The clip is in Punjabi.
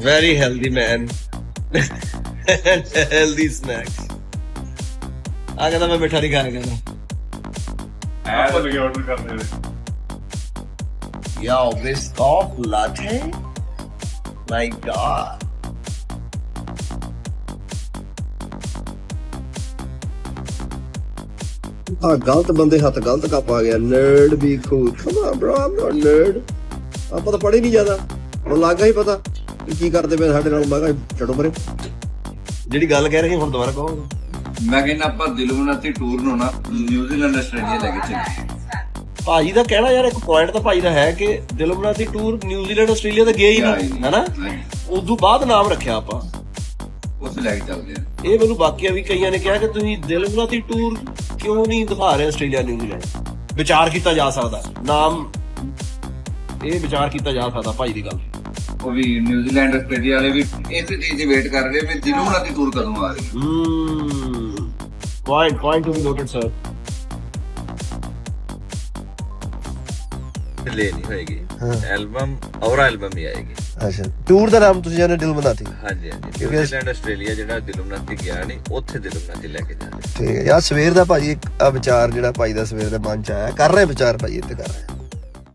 very healthy man. Healthy snacks. ਆ ਕਹਿੰਦਾ ਮੈਂ ਮਿੱਠਾ ਨਹੀਂ ਖਾਣਾ ਕਹਿੰਦਾ। ਆਪਾਂ ਲਗੇ ਆਰਡਰ ਕਰਦੇ ਨੇ। Yo, this coffee latte? My god. ਆ ਗਲਤ ਬੰਦੇ ਹੱਥ ਗਲਤ ਕੱਪ ਆ ਗਿਆ। Nerd we cool come on bro I'm not nerd ਆਪਾਂ ਤਾਂ ਪੜ੍ਹੇ ਨਹੀਂ ਜ਼ਿਆਦਾ। ਹੁਣ ਲੱਗਾ ਹੀ ਪਤਾ। ਕਿ ਕੀ ਕਰਦੇ ਪਏ ਸਾਡੇ ਨਾਲ? ਮੈਂ ਕਿਹਾ ਛੱਡੋ ਪਰੇ। ਜਿਹੜੀ ਗੱਲ ਕਹਿ ਰਹੀ ਹੁਣ ਦੁਬਾਰਾ ਕਹੋ। ਮੈਂ ਕਹਿੰਦਾ ਆਪਾਂ ਦਿਲਮਨਾਤੀ ਟੂਰ ਨੂੰ ਨਾ ਨਿਊਜ਼ੀਲੈਂਡ ਆਸਟ੍ਰੇਲੀਆ ਲੈ ਕੇ ਚੱਲੀਏ। ਭਾਜੀ ਦਾ ਕਹਿਣਾ ਯਾਰ ਇੱਕ ਪੁਆਇੰਟ ਤਾਂ ਭਾਜੀ ਦਾ ਹੈ ਕਿ ਦਿਲਮਨਾਤੀ ਟੂਰ ਨਿਊਜ਼ੀਲੈਂਡ ਆਸਟ੍ਰੇਲੀਆ ਤਾਂ ਗਿਆ ਹੀ ਗਿਆ ਹੀ ਨਹੀਂ। ਨਹੀਂ। ਹੈਨਾ। ਉਦੋਂ ਬਾਅਦ ਨਾਮ ਰੱਖਿਆ ਆਪਾਂ। ਉੱਥੇ ਲੈ ਕੇ ਚੱਲਦੇ ਆ ਇਹ ਮੈਨੂੰ ਬਾਕੀਆਂ ਵੀ ਕਈਆਂ ਨੇ ਕਿਹਾ ਕਿ ਤੁਸੀਂ ਦਿਲਮਨਾਤੀ ਟੂਰ ਕਿਉਂ ਨਹੀਂ ਦਿਖਾ ਰਹੇ ਆਸਟ੍ਰੇਲੀਆ ਨਿਊਜ਼ੀਲੈਂਡ ਵਿਚਾਰ ਕੀਤਾ ਜਾ ਸਕਦਾ। ਨਾਮ ਇਹ ਵਿਚਾਰ ਕੀਤਾ ਜਾ ਸਕਦਾ ਭਾਈ ਦੀ ਗੱਲ। ਉਹ ਵੀ ਨਿਊਜ਼ੀਲੈਂਡ ਆਸਟ੍ਰੇਲੀਆ ਵਾਲੇ ਵੀ ਇਸੇ ਚੀਜ਼ ਦੀ ਵੇਟ ਕਰ ਰਹੇ ਵੀ ਦਿਲਮਨਾਤੀ ਟੂਰ ਕਦੋਂ ਆ ਰਹੀ ਹਮ point point to be noted sir delay ਨਹੀਂ ਹੋਏਗੀ। ਐਲਬਮ ਔਰ ਐਲਬਮ ਹੀ ਆਏਗੀ। ਅੱਛਾ। ਟੂਰ ਦਾ ਨਾਮ ਤੁਸੀਂ ਜਾਨੇ ਦਿਲ ਬਣਾਤੀ ਹਾਂਜੀ ਹਾਂਜੀ। ਕਿਉਂਕਿ ਨਿਊਜ਼ੀਲੈਂਡ ਆਸਟ੍ਰੇਲੀਆ ਜਿਹੜਾ ਦਿਲਮਨਾਤੀ ਗਿਆ ਨਹੀਂ ਉੱਥੇ ਦਿਲਮਨਾਤੀ ਲੈ ਕੇ ਜਾਣਾ ਠੀਕ ਹੈ। ਯਾਰ ਸਵੇਰ ਦਾ ਭਾਜੀ ਇੱਕ ਆ ਵਿਚਾਰ ਜਿਹੜਾ ਭਾਈ ਦਾ ਸਵੇਰ ਦੇ ਮਨ ਚ ਆਇਆ। ਕਰ ਰਹੇ ਵਿਚਾਰ ਭਾਈ ਇੱਥੇ ਕਰ ਰਹੇ